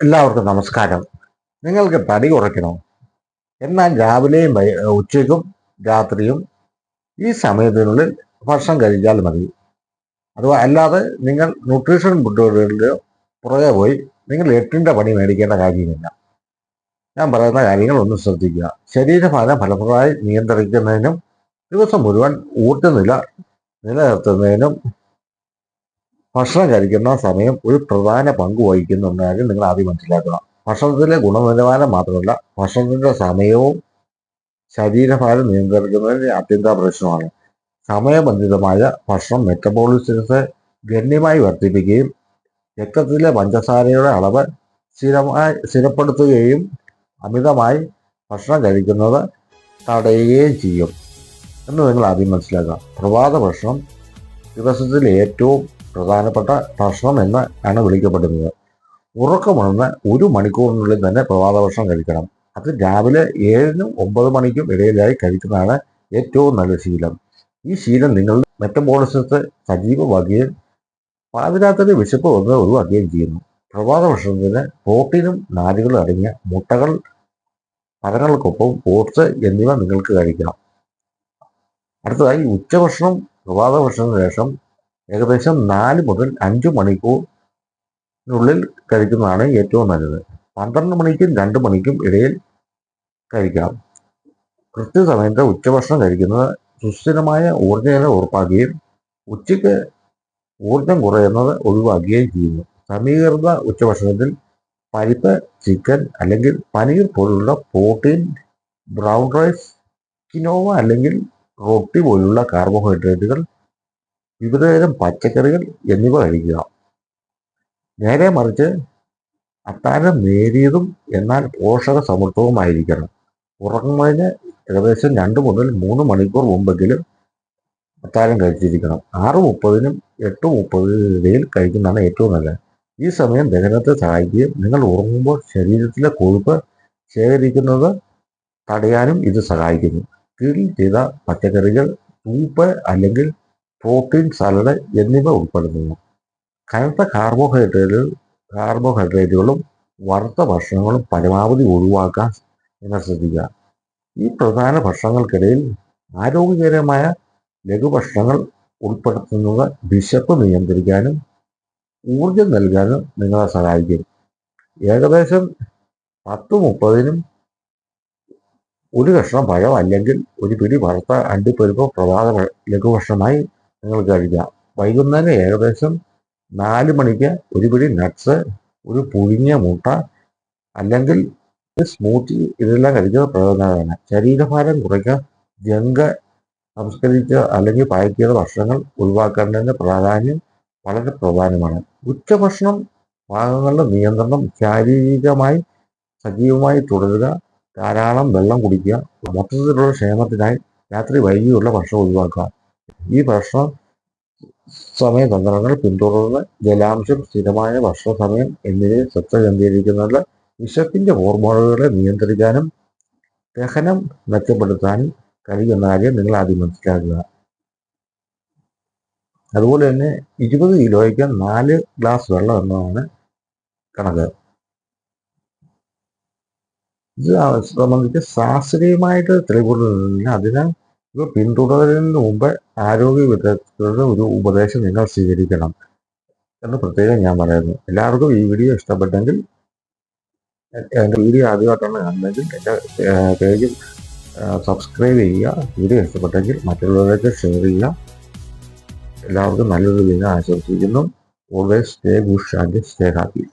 എല്ലാവർക്കും നമസ്കാരം. നിങ്ങൾക്ക് തടി കുറയ്ക്കണോ? എന്നാൽ രാവിലെയും ഉച്ചയ്ക്കും രാത്രിയും ഈ സമയത്തിനുള്ളിൽ ഭക്ഷണം കഴിച്ചാൽ മതി. അഥവാ അല്ലാതെ നിങ്ങൾ ന്യൂട്രീഷൻ ഫുഡുകളുടെ പുറകെ പോയി നിങ്ങൾ എട്ടിന്റെ പണി മേടിക്കേണ്ട കാര്യമില്ല. ഞാൻ പറയുന്ന കാര്യങ്ങൾ ഒന്ന് ശ്രദ്ധിക്കുക. ശരീരഭാരം ഫലപ്രദമായി നിയന്ത്രിക്കുന്നതിനും ദിവസം മുഴുവൻ ഊർജനില നിലനിർത്തുന്നതിനും ഭക്ഷണം കഴിക്കുന്ന സമയം ഒരു പ്രധാന പങ്ക് വഹിക്കുന്നുണ്ട് കാര്യം നിങ്ങൾ ആദ്യം മനസ്സിലാക്കണം. ഭക്ഷണത്തിലെ ഗുണനിലവാരം മാത്രമല്ല ഭക്ഷണത്തിന്റെ സമയവും ശരീരഭാരം നിയന്ത്രിക്കുന്നതിന് അത്യന്താപേക്ഷിതമാണ് സമയബന്ധിതമായ ഭക്ഷണം മെറ്റബോളിസത്തെ ഗണ്യമായി വർദ്ധിപ്പിക്കുകയും രക്തത്തിലെ പഞ്ചസാരയുടെ അളവ് സ്ഥിരമായി സ്ഥിരപ്പെടുത്തുകയും അമിതമായി ഭക്ഷണം കഴിക്കുന്നത് തടയുകയും ചെയ്യും. എന്ന് നിങ്ങൾ ആദ്യം മനസ്സിലാക്കുക പ്രഭാത ഭക്ഷണം ദിവസത്തിൽ ഏറ്റവും പ്രധാനപ്പെട്ട ഭക്ഷണം എന്ന് ആണ് വിളിക്കപ്പെടുന്നത്. ഉറക്കമുണർന്ന് ഒരു മണിക്കൂറിനുള്ളിൽ തന്നെ പ്രഭാത ഭക്ഷണം കഴിക്കണം. അത് രാവിലെ ഏഴിനും ഒമ്പത് മണിക്കും ഇടയിലായി കഴിക്കുന്നതാണ് ഏറ്റവും നല്ല ശീലം. ഈ ശീലം നിങ്ങളുടെ മെറ്റബോളിസത്തെ സജീവമാക്കുകയും പാതിരാത്രി വിശപ്പ് വന്ന് ഒഴിവാക്കുകയും ചെയ്യുന്നു. പ്രഭാത ഭക്ഷണത്തിന് പ്രോട്ടീനും നാരുകളും അടങ്ങിയ മുട്ടകൾ പഴങ്ങൾക്കൊപ്പം ഓട്സ് എന്നിവ നിങ്ങൾക്ക് കഴിക്കാം. അടുത്തതായി ഉച്ചഭക്ഷണം പ്രഭാത ഭക്ഷണത്തിന് ശേഷം ഏകദേശം നാല് മുതൽ അഞ്ച് മണിക്കൂറിനുള്ളിൽ കഴിക്കുന്നതാണ് ഏറ്റവും നല്ലത്. പന്ത്രണ്ട് മണിക്കും രണ്ട് മണിക്കും ഇടയിൽ കഴിക്കാം കൃത്യസമയത്ത് ഉച്ചഭക്ഷണം കഴിക്കുന്നത് സുസ്ഥിരമായ ഊർജനില ഉറപ്പാക്കുകയും ഉച്ചയ്ക്ക് ഊർജം കുറയുന്നത് ഒഴിവാക്കുകയും ചെയ്യുന്നു. സമീകൃത ഉച്ചഭക്ഷണത്തിൽ പരിപ്പ് ചിക്കൻ അല്ലെങ്കിൽ പനീർ പോലുള്ള പ്രോട്ടീൻ ബ്രൗൺ റൈസ് കിനോവ അല്ലെങ്കിൽ റൊട്ടി പോലുള്ള കാർബോഹൈഡ്രേറ്റുകൾ വിവിധതരം പച്ചക്കറികൾ എന്നിവ കഴിക്കുക. നേരെ മറിച്ച് അത്താഴം നേരിയതും എന്നാൽ പോഷക സമൃദ്ധവുമായിരിക്കണം. ഉറങ്ങുന്നതിന് ഏകദേശം രണ്ട് മുതൽ മൂന്ന് മണിക്കൂർ മുമ്പെങ്കിലും അത്താഴം കഴിച്ചിരിക്കണം. ആറ് മുപ്പതിനും എട്ട് മുപ്പതിനും ഇടയിൽ കഴിക്കുന്നതാണ് ഏറ്റവും നല്ലത്. ഈ സമയം ദഹനത്തെ സഹായിക്കുകയും നിങ്ങൾ ഉറങ്ങുമ്പോൾ ശരീരത്തിലെ കൊഴുപ്പ് ശേഖരിക്കുന്നത് തടയാനും ഇത് സഹായിക്കുന്നു. ഗ്രിൽ ചെയ്ത പച്ചക്കറികൾ സൂപ്പ് അല്ലെങ്കിൽ പ്രോട്ടീൻ സാലഡ് എന്നിവ ഉൾപ്പെടുന്നു കനത്ത കാർബോഹൈഡ്രേറ്റുകൾ കാർബോഹൈഡ്രേറ്റുകളും വറുത്ത ഭക്ഷണങ്ങളും പരമാവധി ഒഴിവാക്കാൻ നിങ്ങൾ ശ്രദ്ധിക്കുക. ഈ പ്രധാന ഭക്ഷണങ്ങൾക്കിടയിൽ ആരോഗ്യകരമായ ലഘുഭക്ഷണങ്ങൾ ഉൾപ്പെടുത്തുന്നത് വിശപ്പ് നിയന്ത്രിക്കാനും ഊർജം നൽകാനും നിങ്ങളെ സഹായിക്കും. ഏകദേശം പത്ത് മുപ്പതിനും ഒരു കഷ്ണം പഴം അല്ലെങ്കിൽ ഒരു പിടി വറുത്ത അണ്ടിപ്പരിപ്പ് ഭ- ലഘുഭക്ഷണമായി നിങ്ങൾ കഴിക്കാം വൈകുന്നേരം ഏകദേശം നാല് മണിക്ക് ഒരു പിടി നട്ട്സ് ഒരു പുഴുങ്ങിയ മുട്ട അല്ലെങ്കിൽ സ്മൂത്തി ഇതെല്ലാം കഴിക്കുന്നത് പ്രയോജനകരമാണ്. ശരീരഭാരം കുറയ്ക്കാൻ ജങ്ക് സംസ്കരിച്ച അല്ലെങ്കിൽ പാക്ക് ഭക്ഷണങ്ങൾ ഒഴിവാക്കേണ്ടതിന്റെ പ്രാധാന്യം വളരെ പ്രധാനമാണ്. ഉച്ചഭക്ഷണം ഭാഗങ്ങളുടെ നിയന്ത്രണം ശാരീരികമായി സജീവമായി തുടരുക ധാരാളം വെള്ളം കുടിക്കുക മൊത്തത്തിലുള്ള ക്ഷേമത്തിനായി രാത്രി വൈകിയുള്ള ഭക്ഷണം ഒഴിവാക്കുക. ഈ ഭക്ഷണ സമയ തന്ത്രങ്ങൾ പിന്തുടർന്ന് ജലാംശം സ്ഥിരമായ ഭക്ഷണ സമയം എന്നിവയിൽ ശ്രദ്ധ കേന്ദ്രീകരിക്കുന്നത് വിശപ്പിന്റെ ഹോർമോണുകളെ നിയന്ത്രിക്കാനും ദഹനം മെച്ചപ്പെടുത്താനും കഴിയുന്ന കാര്യം നിങ്ങൾ ആദ്യം മനസ്സിലാക്കുക. അതുപോലെ തന്നെ ഇരുപത് കിലോയ്ക്ക് നാല് ഗ്ലാസ് വെള്ളം എന്നതാണ് കണക്ക്. ഇത് സംബന്ധിച്ച് ശാസ്ത്രീയമായിട്ട് തെളിവുകൾ അതിനാൽ ഇവ പിന്തുടരുന്നതിന് മുമ്പ് ആരോഗ്യ വിദഗ്ധരുടെ ഒരു ഉപദേശം നിങ്ങൾ സ്വീകരിക്കണം എന്ന് പ്രത്യേകം ഞാൻ പറയുന്നു. എല്ലാവർക്കും ഈ വീഡിയോ ഇഷ്ടപ്പെട്ടെങ്കിൽ എന്റെ വീഡിയോ ആദ്യമായിട്ടാണ് കാണുന്നതെങ്കിൽ എന്റെ പേജ് സബ്സ്ക്രൈബ് ചെയ്യുക വീഡിയോ ഇഷ്ടപ്പെട്ടെങ്കിൽ മറ്റുള്ളവരൊക്കെ ഷെയർ ചെയ്യുക. എല്ലാവർക്കും നല്ലൊരു ദിനം ആശംസിക്കുന്നു. Always stay good and stay happy